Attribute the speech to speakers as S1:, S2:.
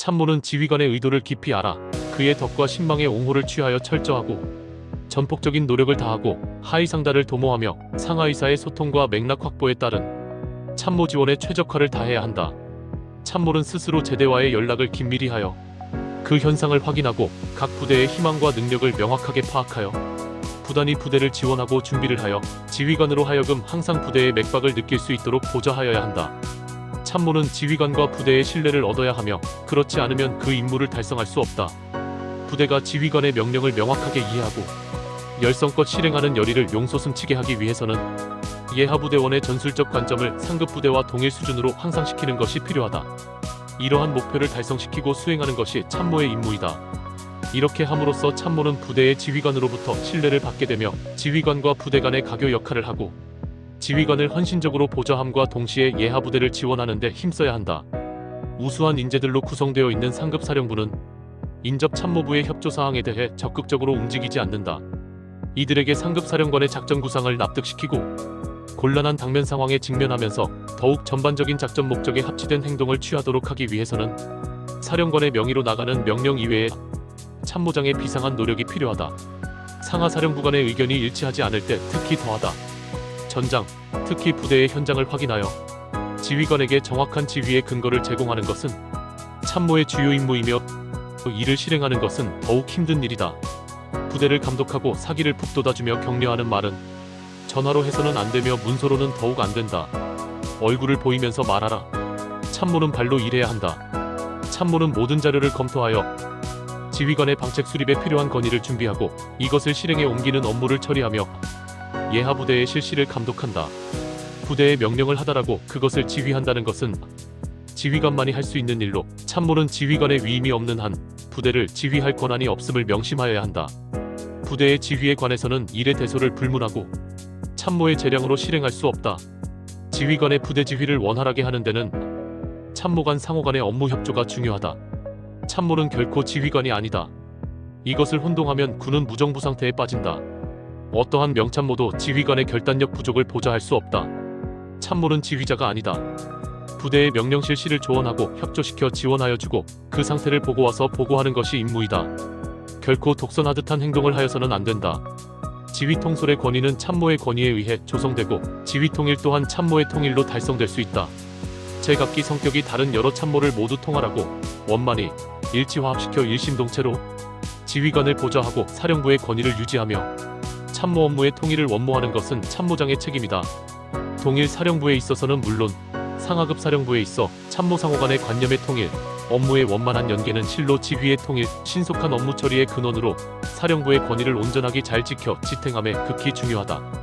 S1: 참모는 지휘관의 의도를 깊이 알아 그의 덕과 신망에 옹호를 취하여 철저하고 전폭적인 노력을 다하고 하위 상달을 도모하며 상하이사의 소통과 맥락 확보에 따른 참모 지원에 최적화를 다해야 한다. 참모는 스스로 제대와의 연락을 긴밀히 하여 그 현상을 확인하고 각 부대의 희망과 능력을 명확하게 파악하여 부단히 부대를 지원하고 준비를 하여 지휘관으로 하여금 항상 부대의 맥박을 느낄 수 있도록 보좌하여야 한다. 참모는 지휘관과 부대의 신뢰를 얻어야 하며 그렇지 않으면 그 임무를 달성할 수 없다. 부대가 지휘관의 명령을 명확하게 이해하고 열성껏 실행하는 열의를 용솟음치게 하기 위해서는 예하부대원의 전술적 관점을 상급 부대와 동일 수준으로 향상시키는 것이 필요하다. 이러한 목표를 달성시키고 수행하는 것이 참모의 임무이다. 이렇게 함으로써 참모는 부대의 지휘관으로부터 신뢰를 받게 되며 지휘관과 부대 간의 가교 역할을 하고 지휘관을 헌신적으로 보좌함과 동시에 예하 부대를 지원하는 데 힘써야 한다. 우수한 인재들로 구성되어 있는 상급 사령부는 인접 참모부의 협조 사항에 대해 적극적으로 움직이지 않는다. 이들에게 상급 사령관의 작전 구상을 납득시키고 곤란한 당면 상황에 직면하면서 더욱 전반적인 작전 목적에 합치된 행동을 취하도록 하기 위해서는 사령관의 명의로 나가는 명령 이외에 참모장의 비상한 노력이 필요하다. 상하 사령부 간의 의견이 일치하지 않을 때 특히 더하다. 전장, 특히 부대의 현장을 확인하여 지휘관에게 정확한 지휘의 근거를 제공하는 것은 참모의 주요 임무이며 이를 실행하는 것은 더욱 힘든 일이다. 부대를 감독하고 사기를 북돋아주며 격려하는 말은 전화로 해서는 안 되며 문서로는 더욱 안 된다. 얼굴을 보이면서 말하라. 참모는 발로 일해야 한다. 참모는 모든 자료를 검토하여 지휘관의 방책 수립에 필요한 건의를 준비하고 이것을 실행에 옮기는 업무를 처리하며 예하 부대의 실시를 감독한다. 부대의 명령을 하다라고 그것을 지휘한다는 것은 지휘관만이 할 수 있는 일로 참모는 지휘관의 위임이 없는 한 부대를 지휘할 권한이 없음을 명심하여야 한다. 부대의 지휘에 관해서는 일의 대소를 불문하고 참모의 재량으로 실행할 수 없다. 지휘관의 부대 지휘를 원활하게 하는 데는 참모 간 상호 간의 업무 협조가 중요하다. 참모는 결코 지휘관이 아니다. 이것을 혼동하면 군은 무정부 상태에 빠진다. 어떠한 명참모도 지휘관의 결단력 부족을 보좌할 수 없다. 참모는 지휘자가 아니다. 부대의 명령 실 시를 조언하고 협조시켜 지원하여 주고 그 상태를 보고 와서 보고하는 것이 임무이다. 결코 독선하듯한 행동을 하여서는 안 된다. 지휘 통솔의 권위는 참모의 권위에 의해 조성되고 지휘 통일 또한 참모의 통일로 달성될 수 있다. 제각기 성격이 다른 여러 참모를 모두 통할하고 원만히 일치화합시켜 일심동체로 지휘관을 보좌하고 사령부의 권위를 유지하며 참모 업무의 통일을 원모하는 것은 참모장의 책임이다. 동일 사령부에 있어서는 물론 상하급 사령부에 있어 참모 상호 간의 관념의 통일, 업무의 원만한 연계는 실로 지휘의 통일, 신속한 업무 처리의 근원으로 사령부의 권위를 온전하게 잘 지켜 지탱함에 극히 중요하다.